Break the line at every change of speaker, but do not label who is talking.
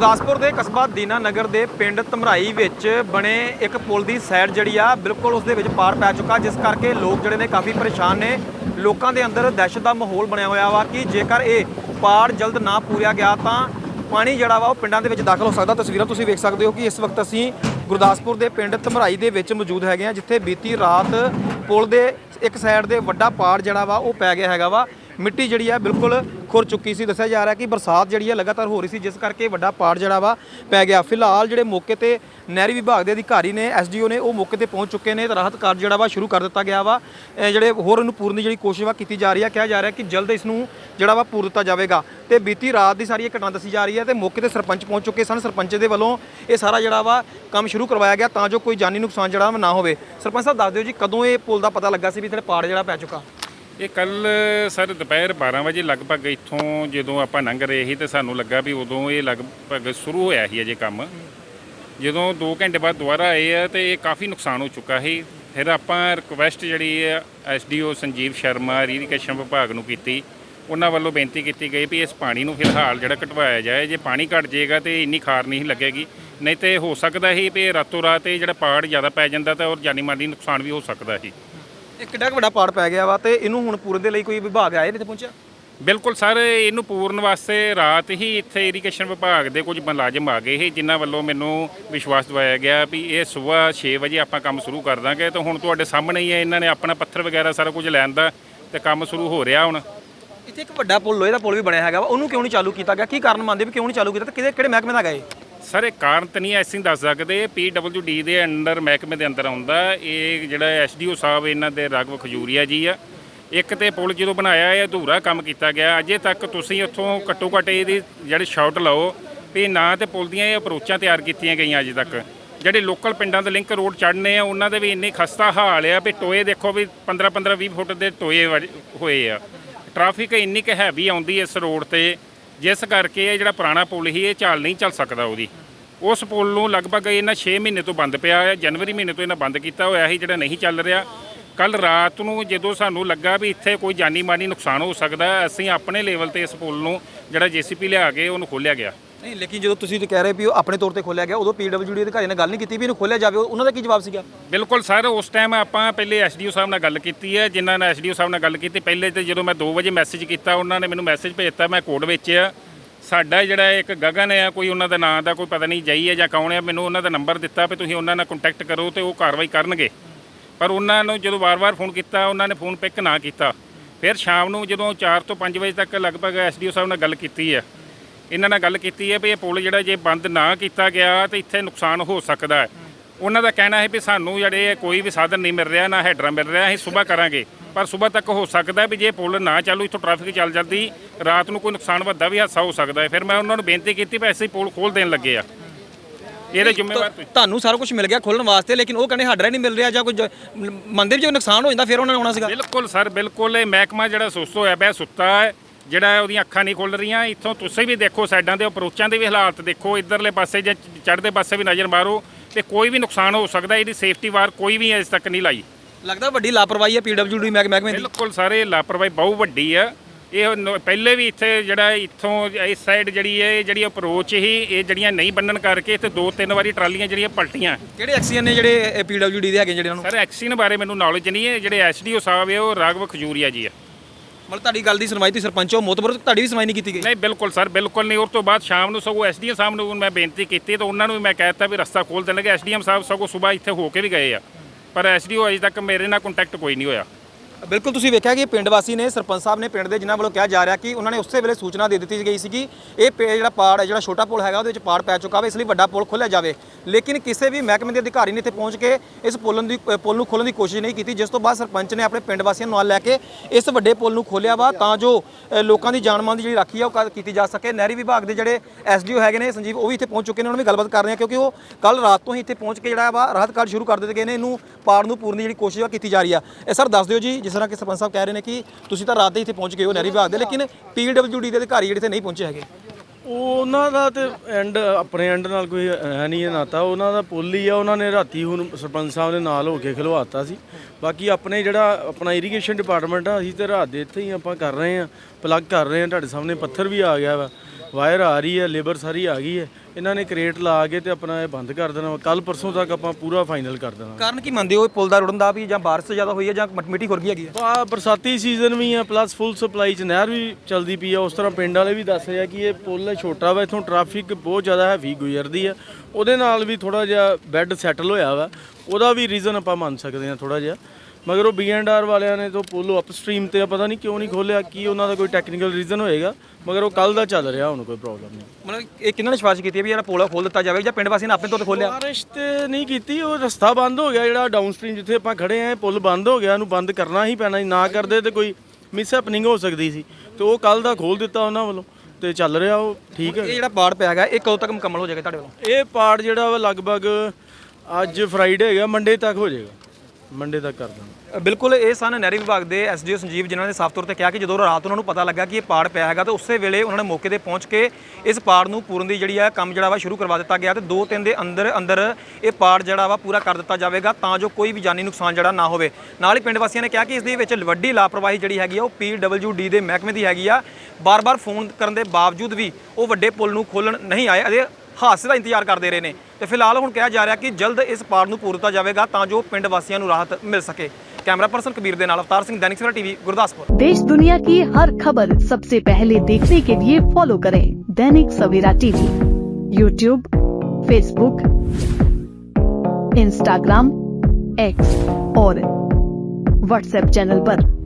ਗੁਰਦਾਸਪੁਰ ਦੇ ਕਸਬਾ ਦੀਨਾ ਨਗਰ ਦੇ ਪਿੰਡ ਧਮਰਾਈ ਵਿੱਚ ਬਣੇ ਇੱਕ ਪੁਲ ਦੀ ਸਾਈਡ ਜਿਹੜੀ ਆ, ਬਿਲਕੁਲ ਉਸ ਦੇ ਵਿੱਚ ਪਾੜ ਪੈ ਚੁੱਕਾ, ਜਿਸ ਕਰਕੇ ਲੋਕ ਜਿਹੜੇ ਨੇ ਕਾਫੀ ਪਰੇਸ਼ਾਨ ਨੇ। ਲੋਕਾਂ ਦੇ ਅੰਦਰ ਦਹਿਸ਼ਤ ਦਾ ਮਾਹੌਲ ਬਣਿਆ ਹੋਇਆ ਵਾ ਕਿ ਜੇਕਰ ਇਹ ਪਾੜ ਜਲਦ ਨਾ ਪੂਰਿਆ ਗਿਆ ਤਾਂ ਪਾਣੀ ਜਿਹੜਾ ਵਾ ਉਹ ਪਿੰਡਾਂ ਦੇ ਵਿੱਚ ਦਾਖਲ ਹੋ ਸਕਦਾ। ਤਸਵੀਰਾਂ ਤੁਸੀਂ ਵੇਖ ਸਕਦੇ ਹੋ ਕਿ ਇਸ ਵਕਤ ਅਸੀਂ ਗੁਰਦਾਸਪੁਰ ਦੇ ਪਿੰਡ ਧਮਰਾਈ ਦੇ ਵਿੱਚ ਮੌਜੂਦ ਹੈਗੇ ਆ ਜਿੱਥੇ ਬੀਤੀ ਰਾਤ ਪੁਲ ਦੇ ਇੱਕ ਸਾਈਡ ਦੇ ਵੱਡਾ ਪਾੜ ਜਿਹੜਾ ਵਾ ਉਹ ਪੈ ਗਿਆ ਹੈਗਾ ਵਾ। ਮਿੱਟੀ ਜਿਹੜੀ ਆ, ਬਿਲਕੁਲ ਖੁਰ ਚੁੱਕੀ ਸੀ, ਦੱਸਿਆ ਜਾ ਰਿਹਾ ਕਿ ਬਰਸਾਤ ਜਿਹੜੀ ਆ ਲਗਾਤਾਰ ਹੋ ਰਹੀ ਸੀ, ਜਿਸ ਕਰਕੇ ਵੱਡਾ ਪਾੜ ਜਿਹੜਾ ਵਾ ਪੈ ਗਿਆ। ਫਿਲਹਾਲ ਜਿਹੜੇ ਮੌਕੇ ਤੇ ਨਹਿਰੀ ਵਿਭਾਗ ਦੇ ਅਧਿਕਾਰੀ ਨੇ ਐਸਡੀਓ ਨੇ, ਉਹ ਮੌਕੇ ਤੇ ਪਹੁੰਚ ਚੁੱਕੇ ਨੇ ਤੇ ਰਾਹਤ ਕਾਰਜ ਜਿਹੜਾ ਵਾ ਸ਼ੁਰੂ ਕਰ ਦਿੱਤਾ ਗਿਆ ਵਾ। ਇਹ ਜਿਹੜੇ ਹੋਰ ਇਹਨੂੰ ਪੂਰਨ ਦੀ ਜਿਹੜੀ ਕੋਸ਼ਿਸ਼ ਵਾ ਕੀਤੀ ਜਾ ਰਹੀ ਆ, ਕਿਹਾ ਜਾ ਰਿਹਾ ਕਿ ਜਲਦ ਇਸ ਨੂੰ ਜਿਹੜਾ ਵਾ ਪੂਰ ਦਿੱਤਾ ਜਾਵੇਗਾ। ਤੇ ਬੀਤੀ ਰਾਤ ਦੀ ਸਾਰੀ ਇਹ ਘਟਨਾ ਦੱਸੀ ਜਾ ਰਹੀ ਹੈ ਤੇ ਮੌਕੇ ਤੇ ਸਰਪੰਚ ਪਹੁੰਚ ਚੁੱਕੇ ਸਨ। ਸਰਪੰਚ ਦੇ ਵੱਲੋਂ ਇਹ ਸਾਰਾ ਜਿਹੜਾ ਵਾ ਕੰਮ ਸ਼ੁਰੂ ਕਰਵਾਇਆ ਗਿਆ ਤਾਂ ਜੋ ਕੋਈ ਜਾਨੀ ਨੁਕਸਾਨ ਜਿਹੜਾ ਵਾ ਨਾ ਹੋਵੇ। ਸਰਪੰਚ ਸਾਹਿਬ, ਦੱਸ ਦਿਓ ਜੀ, ਕਦੋਂ ਇਹ ਪੁਲ ਦਾ ਪਤਾ ਲੱਗਾ ਸੀ ਵੀ ਇੱਥੇ ਪਾੜ ਜਿਹੜਾ ਪੈ ਚੁੱਕਾ?
ਇਹ ਕੱਲ, ਸਰ, ਦੁਪਹਿਰ 12 ਵਜੇ ਲਗਭਗ ਇੱਥੋਂ ਜਦੋਂ ਆਪਾਂ ਲੰਘ ਰਹੇ ਸੀ ਤੇ ਸਾਨੂੰ ਲੱਗਾ ਵੀ ਉਦੋਂ ਇਹ ਲਗਭਗ ਸ਼ੁਰੂ ਹੋਇਆ ਸੀ ਅਜੇ ਕੰਮ। ਜਦੋਂ 2 ਘੰਟੇ ਬਾਅਦ ਦੁਬਾਰਾ ਆਏ ਆ ਤੇ ਇਹ ਕਾਫੀ ਨੁਕਸਾਨ ਹੋ ਚੁੱਕਾ ਸੀ। ਫਿਰ ਆਪਾਂ ਰਿਕਵੈਸਟ ਜਿਹੜੀ ਹੈ ਐਸਡੀਓ ਸੰਜੀਵ ਸ਼ਰਮਾ ਇਰੀਗੇਸ਼ਨ ਵਿਭਾਗ ਨੂੰ ਕੀਤੀ। ਉਹਨਾਂ ਵੱਲੋਂ ਬੇਨਤੀ ਕੀਤੀ ਗਈ ਵੀ ਇਸ ਪਾਣੀ ਨੂੰ ਫਿਲਹਾਲ ਜਿਹੜਾ ਘਟਵਾਇਆ ਜਾਏ। ਜੇ ਪਾਣੀ ਘਟ ਜਾਏਗਾ ਤੇ ਇੰਨੀ ਖਾਰ ਨਹੀਂ ਲੱਗੇਗੀ। ਨਹੀਂ ਤੇ ਹੋ ਸਕਦਾ ਸੀ ਵੀ ਰਾਤੋਂ ਰਾਤ ਇਹ ਜਿਹੜਾ ਪਾੜ ਜ਼ਿਆਦਾ ਪੈ ਜਾਂਦਾ ਤਾਂ ਔਰ ਜਾਨੀ ਮਾਲੀ ਨੁਕਸਾਨ ਵੀ ਹੋ ਸਕਦਾ ਸੀ।
ਇਹ ਕਿੱਡਾ ਕੁ ਵੱਡਾ ਪਾੜ ਪੈ ਗਿਆ ਵਾ ਤੇ ਇਹਨੂੰ ਹੁਣ ਪੂਰਨ ਦੇ ਲਈ ਕੋਈ ਵਿਭਾਗ ਆਏ ਨੇ ਪਹੁੰਚਿਆ?
ਬਿਲਕੁਲ ਸਰ ਇਹਨੂੰ ਪੂਰਨ ਵਾਸਤੇ ਰਾਤ ਹੀ ਇੱਥੇ ਇਰੀਗੇਸ਼ਨ ਵਿਭਾਗ ਦੇ ਕੁਝ ਮੁਲਾਜ਼ਮ ਆ ਗਏ ਸੀ ਜਿਨ੍ਹਾਂ ਵੱਲੋਂ ਮੈਨੂੰ ਵਿਸ਼ਵਾਸ ਦਿਵਾਇਆ ਗਿਆ ਵੀ ਇਹ ਸਵੇਰ 6 ਵਜੇ ਆਪਾਂ ਕੰਮ ਸ਼ੁਰੂ ਕਰ ਦਾਂਗੇ ਤੇ ਹੁਣ ਤੁਹਾਡੇ ਸਾਹਮਣੇ ਹੀ ਹੈ ਇਹਨਾਂ ਨੇ ਆਪਣਾ ਪੱਥਰ ਵਗੈਰਾ ਸਾਰਾ ਕੁਝ ਲੈਣ ਦਾ ਤੇ ਕੰਮ ਸ਼ੁਰੂ ਹੋ ਰਿਹਾ ਹੁਣ।
ਇੱਥੇ ਇੱਕ ਵੱਡਾ ਪੁਲ ਲੋਹੇ ਦਾ ਪੁਲ ਵੀ ਬਣਿਆ ਹੈਗਾ ਵਾ ਉਹਨੂੰ ਕਿਉਂ ਨਹੀਂ ਚਾਲੂ ਕੀਤਾ ਗਿਆ? ਕੀ ਕਾਰਨ ਮੰਨਦੇ ਵੀ ਕਿਉਂ ਨਹੀਂ ਚਾਲੂ ਕੀਤਾ ਤੇ ਕਿਹੜੇ ਕਿਹੜੇ ਮਹਿਕਮੇ ਦਾ ਗਏ
ਸਰ ਇਹ ਕਾਰਨ ਤਾਂ ਨਹੀਂ ਅਸੀਂ ਦੱਸ ਸਕਦੇ, ਪੀਡਬਲਯੂਡੀ ਦੇ ਅੰਡਰ ਮਹਿਕਮੇ ਦੇ ਅੰਦਰ ਆਉਂਦਾ। ਇਹ ਜਿਹੜਾ ਐਸਡੀਓ ਸਾਹਿਬ, ਇਹਨਾਂ ਦੇ ਰਾਘਵ ਖਜੂਰੀਆ ਜੀ ਆ। ਇੱਕ ਤੇ ਪੁਲ ਜਦੋਂ ਬਣਾਇਆ, ਇਹ ਅਧੂਰਾ ਕੰਮ ਕੀਤਾ ਗਿਆ। ਅਜੇ ਤੱਕ ਤੁਸੀਂ ਉੱਥੋਂ ਘੱਟੋ ਘੱਟ ਇਹਦੀ ਜਿਹੜੇ ਸ਼ਾਟ ਲਓ, ਵੀ ਨਾ ਤੇ ਪੁਲ ਦੀਆਂ ਇਹ ਅਪਰੋਚਾਂ ਤਿਆਰ ਕੀਤੀਆਂ ਗਈਆਂ ਅਜੇ ਤੱਕ। ਜਿਹੜੇ ਲੋਕਲ ਪਿੰਡਾਂ ਦੇ ਲਿੰਕ ਰੋਡ ਚੜ੍ਹਨੇ ਆ, ਉਹਨਾਂ ਦੇ ਵੀ ਇੰਨੇ ਖਸਤਾ ਹਾਲ ਆ ਵੀ ਟੋਏ ਦੇਖੋ ਵੀ 15 15 20 ਫੁੱਟ ਦੇ ਟੋਏ ਵਜ- ਹੋਏ ਆ। ਟ੍ਰੈਫਿਕ ਇੰਨੀ ਕੁ ਹੈਵੀ ਆਉਂਦੀ ਇਸ ਰੋਡ ਤੇ। ਜਿਸ ਕਰਕੇ ਇਹ ਜਿਹੜਾ ਪੁਰਾਣਾ ਪੁਲ ਸੀ, ਇਹ ਚਾਲ ਨਹੀਂ ਚੱਲ ਸਕਦਾ ਉਹਦੀ। ਉਸ ਪੁਲ ਨੂੰ ਲਗਭਗ ਇਹਨਾਂ 6 ਮਹੀਨੇ ਤੋਂ ਬੰਦ ਪਿਆ ਹੈ ਜਨਵਰੀ ਮਹੀਨੇ ਤੋਂ ਇਹਨਾਂ ਬੰਦ ਕੀਤਾ ਹੋਇਆ ਸੀ, ਜਿਹੜਾ ਨਹੀਂ ਚੱਲ ਰਿਹਾ। ਕੱਲ ਰਾਤ ਨੂੰ ਜਦੋਂ ਸਾਨੂੰ ਲੱਗਾ ਵੀ ਇੱਥੇ ਕੋਈ ਜਾਨੀ ਮਾਨੀ ਨੁਕਸਾਨ ਹੋ ਸਕਦਾ, ਅਸੀਂ ਆਪਣੇ ਲੈਵਲ ਤੇ ਇਸ ਪੁਲ ਨੂੰ ਜਿਹੜਾ ਜੀਸੀਪੀ ਲਿਆ ਕੇ ਉਹਨੂੰ ਖੋਲਿਆ ਗਿਆ।
ਨਹੀਂ, ਲੇਕਿਨ ਜਦੋਂ ਤੁਸੀਂ ਤੇ ਕਹਿ ਰਹੇ ਵੀ ਉਹ ਆਪਣੇ ਤੌਰ ਤੇ ਖੋਲਿਆ ਗਿਆ, ਉਦੋਂ ਪੀਡਬਲਯੂਡੀ ਅਧਿਕਾਰੀ ਨੇ ਗੱਲ ਨਹੀਂ ਕੀਤੀ ਵੀ ਇਹਨੂੰ ਖੋਲਿਆ ਜਾਵੇ ਉਹਨਾਂ ਦਾ ਕੀ ਜਵਾਬ ਸੀਗਾ?
ਬਿਲਕੁਲ ਸਰ, ਉਸ ਟਾਈਮ ਆਪਾਂ ਪਹਿਲੇ ਐਸਡੀਓ ਸਾਹਿਬ ਨਾਲ ਗੱਲ ਕੀਤੀ ਹੈ, ਜਿਨ੍ਹਾਂ ਨਾਲ ਐਸਡੀਓ ਸਾਹਿਬ ਨਾਲ ਗੱਲ ਕੀਤੀ, ਪਹਿਲੇ ਤੇ ਜਦੋਂ ਮੈਂ 2 ਵਜੇ ਮੈਸੇਜ ਕੀਤਾ, ਉਹਨਾਂ ਨੇ ਮੈਨੂੰ ਮੈਸੇਜ ਭੇਜਤਾ, ਮੈਂ ਕੋਡ ਵੇਚਿਆ। ਸਾਡਾ ਜਿਹੜਾ ਇੱਕ ਗਗਨ ਹੈ ਕੋਈ ਉਹਨਾਂ ਦਾ ਨਾਂ ਦਾ ਕੋਈ ਪਤਾ ਨਹੀਂ ਜਾਈ ਹੈ ਜਾਂ ਕੌਣ ਹੈ ਮੈਨੂੰ ਉਹਨਾਂ ਦਾ ਨੰਬਰ ਦਿੱਤਾ ਵੀ ਤੁਸੀਂ ਉਹਨਾਂ ਨਾਲ ਕੰਟੈਕਟ ਕਰੋ ਤੇ ਉਹ ਕਾਰਵਾਈ ਕਰਨਗੇ। ਪਰ ਉਹਨਾਂ ਨੂੰ ਜਦੋਂ ਵਾਰ-ਵਾਰ ਫੋਨ ਕੀਤਾ, ਉਹਨਾਂ ਨੇ ਫੋਨ ਪਿਕ ਨਾ ਕੀਤਾ। ਫਿਰ ਸ਼ਾਮ ਨੂੰ ਜਦੋਂ 4 ਤੋਂ 5 ਵਜੇ ਤੱਕ ਲਗਭਗ ਐਸਡੀਓ ਸਾਹਿਬ ਨਾਲ ਗੱਲ ਕੀਤੀ ਹੈ। ਇਹਨਾਂ ਨਾਲ ਗੱਲ ਕੀਤੀ ਹੈ ਵੀ ਇਹ ਪੁਲ ਜਿਹੜਾ ਜੇ ਬੰਦ ਨਾ ਕੀਤਾ ਗਿਆ ਤੇ ਇੱਥੇ ਨੁਕਸਾਨ ਹੋ ਸਕਦਾ ਹੈ। ਉਹਨਾਂ ਦਾ ਕਹਿਣਾ ਹੈ ਵੀ ਸਾਨੂੰ ਜਿਹੜੇ ਕੋਈ ਵੀ ਸਾਧਨ ਨਹੀਂ ਮਿਲ ਰਿਹਾ ਨਾ ਹੈਡਰਾ ਮਿਲ ਰਿਹਾ ਅਸੀਂ ਸਵੇਰ ਕਰਾਂਗੇ। ਪਰ ਸਵੇਰ ਤੱਕ ਹੋ ਸਕਦਾ ਵੀ ਜੇ ਪੁਲ ਨਾ ਚਾਲੂ ਇੱਥੋਂ ਟ੍ਰੈਫਿਕ ਚੱਲ ਜਾਂਦੀ ਰਾਤ ਨੂੰ ਕੋਈ ਨੁਕਸਾਨ ਵੱਡਾ ਵੀ ਹਾਦਸਾ ਹੋ ਸਕਦਾ ਹੈ। ਫਿਰ ਮੈਂ ਉਹਨਾਂ ਨੂੰ ਬੇਨਤੀ ਕੀਤੀ ਵੀ ਅਸੀਂ ਪੁਲ ਖੋਲ ਦੇਣ ਲੱਗੇ ਆ। ਇਹਦੇ ਜ਼ਿੰਮੇਵਾਰ ਤੁਸੀਂ।
ਤੁਹਾਨੂੰ ਸਾਰਾ ਕੁਝ ਮਿਲ ਗਿਆ ਖੋਲਣ ਵਾਸਤੇ ਲੇਕਿਨ ਉਹ ਕਹਿੰਦੇ ਸਾਡਾ ਹੀ ਨਹੀਂ ਮਿਲ ਰਿਹਾ ਜਾਂ ਕੋਈ ਜ- ਮੰਨਦੇ ਵੀ ਜੇ ਨੁਕਸਾਨ ਹੋ ਜਾਂਦਾ ਫਿਰ ਉਹਨਾਂ ਨੇ ਆਉਣਾ ਸੀਗਾ।
ਬਿਲਕੁਲ ਸਰ ਬਿਲਕੁਲ। ਇਹ ਮਹਿਕਮਾ ਜਿਹੜਾ ਸੁਸਤ ਹੋਇਆ ਪਿਆ ਸੁੱਤਾ ਹੈ। ਜਿਹੜਾ ਉਹਦੀਆਂ ਅੱਖਾਂ ਨਹੀਂ ਖੁੱਲ ਰਹੀਆਂ। ਇੱਥੋਂ ਤੁਸੀਂ ਵੀ ਦੇਖੋ ਸਾਈਡਾਂ ਦੇ ਅਪਰੋਚਾਂ ਦੇ ਵੀ ਹਾਲਾਤ ਦੇਖੋ। ਇਧਰਲੇ ਪਾਸੇ ਜਾਂ ਚੜ੍ਹਦੇ ਪਾਸੇ ਵੀ ਨਜ਼ਰ ਮਾਰੋ ਤੇ ਕੋਈ ਵੀ ਨੁਕਸਾਨ ਹੋ ਸਕਦਾ। ਇਹਦੀ ਸੇਫਟੀ ਵਾਰ ਕੋਈ ਵੀ ਅਜੇ ਤੱਕ ਨਹੀਂ ਲਾਈ।
ਲੱਗਦਾ ਵੱਡੀ ਲਾਪਰਵਾਹੀ ਹੈ ਪੀਡਬਲਯੂਡੀ ਮਹਿਕਮੇ ਦੀ।
ਬਿਲਕੁਲ ਸਾਰੇ ਲਾਪਰਵਾਹੀ ਬਹੁਤ ਵੱਡੀ ਆ। ਇਹ ਪਹਿਲੇ ਵੀ ਇੱਥੇ ਜਿਹੜਾ ਇੱਥੋਂ ਇਸ ਸਾਈਡ ਜਿਹੜੀ ਹੈ ਇਹ ਜਿਹੜੀ ਅਪਰੋਚ ਹੀ ਇਹ ਜਿਹੜੀਆਂ ਨਹੀਂ ਬੰਨਣ ਕਰਕੇ ਇੱਥੇ ਦੋ ਤਿੰਨ ਵਾਰੀ ਟਰਾਲੀਆਂ ਜਿਹੜੀਆਂ ਪਲਟੀਆਂ।
ਕਿਹੜੇ ਐਕਸੀਅਨ ਨੇ ਜਿਹੜੇ ਪੀਡਬਲਯੂਡੀ ਦੇ ਹੈਗੇ ਜਿਹੜੇ ਉਹਨਾਂ ਨੂੰ?
ਸਰ ਐਕਸੀਨ ਬਾਰੇ ਮੈਨੂੰ ਨੌਲੇਜ ਨਹੀਂ ਹੈ। ਜਿਹੜੇ ਐਸਡੀਓ ਸਾਹਿਬ ਹੈ ਉਹ ਰਾਘਵ ਖਜੂਰੀਆ ਜੀ ਆ।
ਮਤਲਬ ਤੁਹਾਡੀ ਗੱਲ ਦੀ ਸੁਣਵਾਈ ਤੁਸੀਂ ਸਰਪੰਚੋ ਮੋਤਬਰ ਤੁਹਾਡੀ ਵੀ ਸੁਣਵਾਈ ਨਹੀਂ ਕੀਤੀ ਗਈ।
ਨਹੀਂ, ਬਿਲਕੁਲ ਸਰ, ਬਿਲਕੁਲ ਨਹੀਂ। ਉਸ ਤੋਂ ਬਾਅਦ ਸ਼ਾਮ ਨੂੰ ਸਗੋਂ ਐਸਡੀਐਮ ਸਾਹਿਬ ਨੂੰ ਮੈਂ ਬੇਨਤੀ ਕੀਤੀ ਤਾਂ ਉਹਨਾਂ ਨੂੰ ਵੀ ਮੈਂ ਕਹਿਤਾ ਵੀ ਰਸਤਾ ਖੋਲ ਦੇਣਗੇ। ਐਸਡੀਐਮ ਸਾਹਿਬ ਸਗੋਂ ਸਵੇਰ ਇੱਥੇ ਹੋ ਕੇ ਵੀ ਗਏ ਆ। ਪਰ ਐਸਡੀਓ ਅਜੇ ਤੱਕ ਮੇਰੇ ਨਾਲ ਕੰਟੈਕਟ ਕੋਈ ਨਹੀਂ ਹੋਇਆ।
ਬਿਲਕੁਲ ਤੁਸੀਂ ਵੇਖਿਆ ਕਿ ਪਿੰਡ ਵਾਸੀ ਨੇ ਸਰਪੰਚ ਸਾਹਿਬ ਨੇ ਪਿੰਡ ਦੇ ਜਿਨ੍ਹਾਂ ਵੱਲੋਂ ਕਿਹਾ ਜਾ ਰਿਹਾ ਕਿ ਉਹਨਾਂ ਨੇ ਉਸੇ ਵੇਲੇ ਸੂਚਨਾ ਦੇ ਦਿੱਤੀ ਗਈ ਸੀ ਕਿ ਇਹ ਪੇ- ਜਿਹੜਾ ਪਾੜ ਹੈ ਜਿਹੜਾ ਛੋਟਾ ਪੁਲ ਹੈਗਾ ਉਹਦੇ ਵਿੱਚ ਪਾੜ ਪੈ ਚੁੱਕਾ ਵਾ ਇਸ ਲਈ ਵੱਡਾ ਪੁਲ ਖੋਲ੍ਹਿਆ ਜਾਵੇ। ਲੇਕਿਨ ਕਿਸੇ ਵੀ ਮਹਿਕਮੇ ਦੇ ਅਧਿਕਾਰੀ ਨੇ ਇੱਥੇ ਪਹੁੰਚ ਕੇ ਇਸ ਪੁਲ ਦੀ ਪੁਲ ਨੂੰ ਖੋਲ੍ਹਣ ਦੀ ਕੋਸ਼ਿਸ਼ ਨਹੀਂ ਕੀਤੀ ਜਿਸ ਤੋਂ ਬਾਅਦ ਸਰਪੰਚ ਨੇ ਆਪਣੇ ਪਿੰਡ ਵਾਸੀਆਂ ਨੂੰ ਨਾਲ ਲੈ ਕੇ ਇਸ ਵੱਡੇ ਪੁਲ ਨੂੰ ਖੋਲ੍ਹਿਆ ਵਾ ਤਾਂ ਜੋ ਅ, ਲੋਕਾਂ ਦੀ ਜਾਨ ਮਾਲ ਦੀ ਜਿਹੜੀ ਰਾਖੀ ਆ ਉਹ ਕਰ- ਕੀਤੀ ਜਾ ਸਕੇ। ਨਹਿਰੀ ਵਿਭਾਗ ਦੇ ਜਿਹੜੇ ਐਸਡੀਓ ਹੈਗੇ ਨੇ ਸੰਜੀਵ ਉਹ ਵੀ ਇੱਥੇ ਪਹੁੰਚ ਚੁੱਕੇ ਨੇ ਉਹਨਾਂ ਨਾਲ ਵੀ ਗੱਲਬਾਤ ਕਰ ਰਹੇ ਹਾਂ ਕਿਉਂਕਿ ਉਹ ਕੱਲ ਰਾਤ ਤੋਂ ਹੀ ਇੱਥੇ ਪਹੁੰਚ ਕੇ ਜਿਹੜਾ ਵਾ ਰਾਹਤ ਕਾਰਜ ਸ਼ੁਰੂ ਕਰ ਦਿੱਤੇ ਗਏ ਨੇ ਇਹਨੂੰ ਪਾੜ ਨੂੰ ਪੂਰਨ ਦੀ ਜਿਹੜੀ ਕੋਸ਼ਿਸ਼ ਆ ਕੀਤੀ ਜਾ ਰਹੀ ਆ। ਇਹ ਸਰ ਦੱਸ ਦਿਓ ਜੀ ਜਿਸ ਜਿਸ ਤਰ੍ਹਾਂ ਕਿ ਸਰਪੰਚ ਸਾਹਿਬ ਕਹਿ ਰਹੇ ਨੇ ਕਿ ਤੁਸੀਂ ਤਾਂ ਰਾਤ ਦੇ ਇੱਥੇ ਪਹੁੰਚ ਗਏ ਹੋ ਨਹਿਰੀ ਵਿਭਾਗ ਦੇ, ਲੇਕਿਨ ਪੀਡਬਲਯੂਡੀ ਦੇ ਅਧਿਕਾਰੀ ਜਿਹੜੇ ਇੱਥੇ ਨਹੀਂ ਪਹੁੰਚੇ ਹੈਗੇ।
ਉਹਨਾਂ ਦਾ ਤੇ ਐਂਡ ਆਪਣੇ ਐਂਡ ਨਾਲ ਕੋਈ ਹੈ ਨਹੀਂ ਇਹ ਨਾਤਾ। ਉਹਨਾਂ ਦਾ ਪੁੱਲ ਹੀ ਆ, ਉਹਨਾਂ ਨੇ ਰਾਤੀ ਹੁਣ ਸਰਪੰਚ ਸਾਹਿਬ ਦੇ ਨਾਲ ਹੋ ਕੇ ਖਲਵਾਤਾ ਸੀ। ਬਾਕੀ ਆਪਣੇ ਜਿਹੜਾ, ਆਪਣਾ ਇਰੀਗੇਸ਼ਨ ਡਿਪਾਰਟਮੈਂਟ ਆ, ਅਸੀਂ ਤੇ ਰਾਤ ਦੇ ਇੱਥੇ ਹੀ ਆਪਾਂ ਕਰ ਰਹੇ ਆ ਪਲੱਗ ਕਰ ਰਹੇ ਆ ਤੁਹਾਡੇ ਸਾਹਮਣੇ ਪੱਥਰ ਵੀ ਆ ਗਿਆ ਵਾ। ਵਾਇਰ ਆ ਰਹੀ ਹੈ ਲੇਬਰ ਸਾਰੀ ਆ ਗਈ ਹੈ। ਇਹਨਾਂ ਨੇ ਕ੍ਰੇਟ ਲਾ ਕੇ ਤੇ ਆਪਣਾ ਇਹ ਬੰਦ ਕਰ ਦੇਣਾ ਕੱਲ ਪਰਸੋਂ ਤੱਕ ਆਪਾਂ ਪੂਰਾ ਫਾਈਨਲ ਕਰ ਦੇਣਾ।
ਕਾਰਨ ਕੀ ਮੰਨਦੇ ਹੋ ਇਹ ਪੁਲ ਦਾ ਰੁੜਨ ਦਾ ਵੀ ਜਾਂ ਬਾਰਿਸ਼ ਜ਼ਿਆਦਾ ਹੋਈ ਹੈ ਜਾਂ ਮ- ਮਿੱਟੀ ਖੁਰ ਗਈ ਹੈਗੀ ਹੈ?
ਆ ਬਰਸਾਤੀ ਸੀਜ਼ਨ ਵੀ ਆ ਪਲੱਸ ਫੁੱਲ ਸਪਲਾਈ ਚ ਨਹਿਰ ਵੀ ਚਲਦੀ ਪਈ ਆ। ਉਸ ਤਰ੍ਹਾਂ ਪਿੰਡ ਵਾਲੇ ਵੀ ਦੱਸ ਰਿਹਾ ਕਿ ਇਹ ਪੁਲ ਛੋਟਾ ਵਾ ਇਥੋਂ ਟ੍ਰੈਫਿਕ ਬਹੁਤ ਜ਼ਿਆਦਾ ਹੈਵੀ ਗੁਜ਼ਰਦੀ ਆ। ਉਹਦੇ ਨਾਲ ਵੀ ਥੋੜਾ ਜਿਹਾ ਬੈੱਡ ਸੈਟਲ ਹੋਇਆ ਵਾ। ਉਹਦਾ ਵੀ ਰੀਜ਼ਨ ਆਪਾਂ ਮੰਨ ਸਕਦੇ ਆ ਥੋੜਾ ਜਿਹਾ। ਮਗਰ ਉਹ ਬੀਐਨਆਰ ਵਾਲਿਆਂ ਨੇ ਤਾਂ ਪੁਲ ਅਪਸਟ੍ਰੀਮ ਤੇ ਆ ਪਤਾ ਨਹੀਂ ਕਿਉਂ ਨਹੀਂ ਖੋਲਿਆ ਕੀ ਉਹਨਾਂ ਦਾ ਕੋਈ ਟੈਕਨੀਕਲ ਰੀਜ਼ਨ ਹੋਏਗਾ ਮਗਰ ਉਹ ਕੱਲ ਦਾ ਚੱਲ ਰਿਹਾ ਹੁਣ ਕੋਈ ਪ੍ਰੋਬਲਮ ਨਹੀਂ।
ਮਤਲਬ ਇਹ ਕਿਹਨਾਂ ਨੇ ਸਿਫਾਰਿਸ਼ ਕੀਤੀ ਹੈ ਵੀ ਜਿਹੜਾ ਪੁਲ ਖੋਲ ਦਿੱਤਾ ਜਾਵੇ ਜਾਂ ਪਿੰਡ ਵਾਸੀਆਂ ਨੇ ਆਪਣੇ ਤੌਰ ਤੇ ਖੋਲਿਆ
ਬਾਰਿਸ਼ ਤੇ ਨਹੀਂ ਕੀਤੀ ਉਹ ਰਸਤਾ ਬੰਦ ਹੋ ਗਿਆ ਜਿਹੜਾ ਡਾਊਨਸਟ੍ਰੀਮ ਜਿੱਥੇ ਆਪਾਂ ਖੜੇ ਆਂ ਪੁਲ ਬੰਦ ਹੋ ਗਿਆ ਉਹਨੂੰ ਬੰਦ ਕਰਨਾ ਹੀ ਪੈਣਾ ਸੀ ਨਾ ਕਰਦੇ ਤੇ ਕੋਈ ਮਿਸ ਹੈਪਨਿੰਗ ਹੋ ਸਕਦੀ ਸੀ। ਤੇ ਉਹ ਕੱਲ ਦਾ ਖੋਲ ਦਿੱਤਾ ਉਹਨਾਂ ਵੱਲੋਂ ਤੇ ਚੱਲ ਰਿਹਾ ਉਹ ਠੀਕ ਹੈ।
ਇਹ ਜਿਹੜਾ ਪਾੜ ਪਿਆ ਹੈਗਾ ਇਹ ਕਦੋਂ ਤੱਕ ਮੁਕੰਮਲ ਹੋ ਜਾਏਗਾ ਤੁਹਾਡੇ ਵੱਲੋਂ?
ਇਹ ਪਾਰਟ ਜਿਹੜਾ ਵਾ ਲਗਭਗ ਅੱਜ ਫਰਾਈਡੇ ਹੈਗਾ ਮੰਡੇ ਤੱਕ ਹੋ ਜਾਏਗਾ। ਮੰਡੇ ਤੱਕ ਕਰ ਦਾਂਗੇ
ਬਿਲਕੁਲ, ਇਹ ਸਨ ਨਹਿਰੀ ਵਿਭਾਗ ਦੇ ਐਸਡੀਓ ਸੰਜੀਵ, ਜਿਨ੍ਹਾਂ ਨੇ ਸਾਫ਼ ਤੌਰ ਤੇ ਕਿਹਾ ਕਿ ਜਦੋਂ ਰਾਤ ਉਹਨਾਂ ਨੂੰ ਪਤਾ ਲੱਗਾ ਕਿ ਇਹ ਪਾੜ ਪਿਆ ਹੈਗਾ, ਤਾਂ ਉਸੇ ਵੇਲੇ ਉਹਨਾਂ ਨੇ ਮੌਕੇ ਤੇ ਪਹੁੰਚ ਕੇ ਇਸ ਪਾੜ ਨੂੰ ਪੂਰਨ ਦੀ ਜਿਹੜੀ ਹੈ ਕੰਮ ਜਿਹੜਾ ਵਾ ਸ਼ੁਰੂ ਕਰਵਾ ਦਿੱਤਾ ਗਿਆ ਤੇ ਦੋ ਤਿੰਨ ਦੇ ਅੰਦਰ ਅੰਦਰ ਇਹ ਪਾੜ ਜਿਹੜਾ ਵਾ ਪੂਰਾ ਕਰ ਦਿੱਤਾ ਜਾਵੇਗਾ ਤਾਂ ਜੋ ਕੋਈ ਵੀ ਜਾਨੀ ਨੁਕਸਾਨ ਜਿਹੜਾ ਨਾ ਹੋਵੇ। ਨਾਲ ਹੀ ਪਿੰਡ ਵਾਸੀਆਂ ਨੇ ਕਿਹਾ ਕਿ ਇਸ ਦੇ ਵਿੱਚ ਵੱਡੀ ਲਾਪਰਵਾਹੀ ਜਿਹੜੀ ਹੈਗੀ ਆ, ਉਹ ਪੀਡਬਲਯੂਡੀ ਦੇ ਮਹਿਕਮੇ ਦੀ ਹੈਗੀ ਆ। ਬਾਰ-ਬਾਰ ਫੋਨ ਕਰਨ ਦੇ ਬਾਵਜੂਦ ਵੀ ਉਹ ਵੱਡੇ ਪੁਲ ਨੂੰ ਖੋਲਣ ਨਹੀਂ ਆਏ। ਅਤੇ ਹਾਦਸੇ ਦਾ ਇੰਤਜ਼ਾਰ ਕਰਦੇ ਰਹੇ ਨੇ ਤੇ ਫਿਲਹਾਲ ਹੁਣ ਕਿਹਾ ਜਾ ਰਿਹਾ ਕਿ ਜਲਦ ਇਸ ਪਾੜ ਨੂੰ ਪੂਰ ਦਿੱਤਾ ਜਾਵੇਗਾ ਤਾਂ ਜੋ ਪਿੰਡ ਵਾਸੀਆਂ ਨੂੰ ਰਾਹਤ ਮਿਲ ਸਕੇ ਕੈਮਰਾ ਪਰਸਨ ਕਬੀਰ ਦੇ ਨਾਲ ਅਵਤਾਰ ਸਿੰਘ ਦੈਨਿਕ ਸਵੇਰਾ ਟੀਵੀ ਗੁਰਦਾਸਪੁਰ
देश दुनिया की हर खबर सबसे पहले देखने के लिए फॉलो करें Dainik Savera TV YouTube Facebook Instagram X और व्हाट्सएप चैनल पर।